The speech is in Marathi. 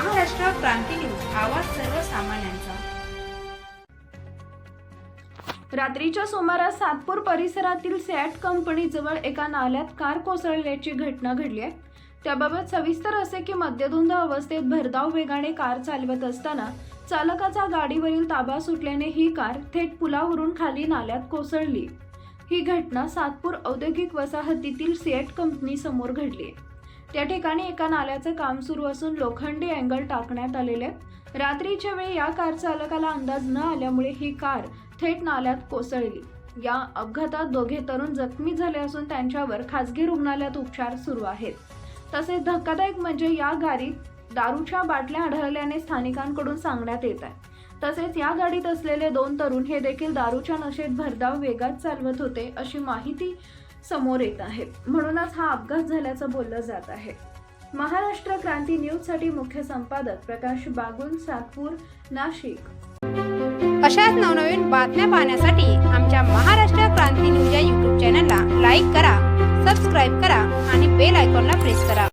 क्रांती न्यूज आवाज सर्वसामान्यांचा. रात्रीच्या सुमारास सातपूर परिसरातील सॅट कंपनीजवळ एका नाल्यात कार कोसळल्याची घटना घडली आहे. त्याबाबत सविस्तर असे की मद्यधुंद अवस्थेत भरधाव वेगाने कार चालवत असताना चालकाचा गाडीवरील ताबा सुटल्याने ही कार थेट पुलावरून खाली नाल्यात कोसळली. ही घटना सातपूर औद्योगिक वसाहतीतील सिएट कंपनी समोर घडली आहे. त्या ठिकाणी एका नाल्याचं काम सुरू असून लोखंडी अँगल टाकण्यात आलेले रात्रीच्या वेळी या कार चालकाला अंदाज न आल्यामुळे ही कार थेट नाल्यात कोसळली. या अपघातात दोघे तरुण जखमी झाले असून त्यांच्यावर खासगी रुग्णालयात उपचार सुरू आहेत. तसेच धक्कादायक म्हणजे या गाडीत दारूच्या बाटल्या आढळल्याने स्थानिकांकडून सांगण्यात येत आहे. तसेच या गाडीत असलेले दोन तरुण हे देखील दारूच्या नशेत भरधाव वेगात चालवत होते अशी माहिती समोर येत आहेत म्हणूनच हा अपघात झाल्याचं बोललं जात आहे. महाराष्ट्र क्रांती न्यूजसाठी मुख्य संपादक प्रकाश बागुल सातपूर नाशिक. अशाच नवनवीन बातम्या पाहण्यासाठी आमच्या महाराष्ट्र क्रांती न्यूज या यूट्यूब चॅनलला लाईक करा सबस्क्राईब करा आणि बेल आयकॉनला प्रेस करा.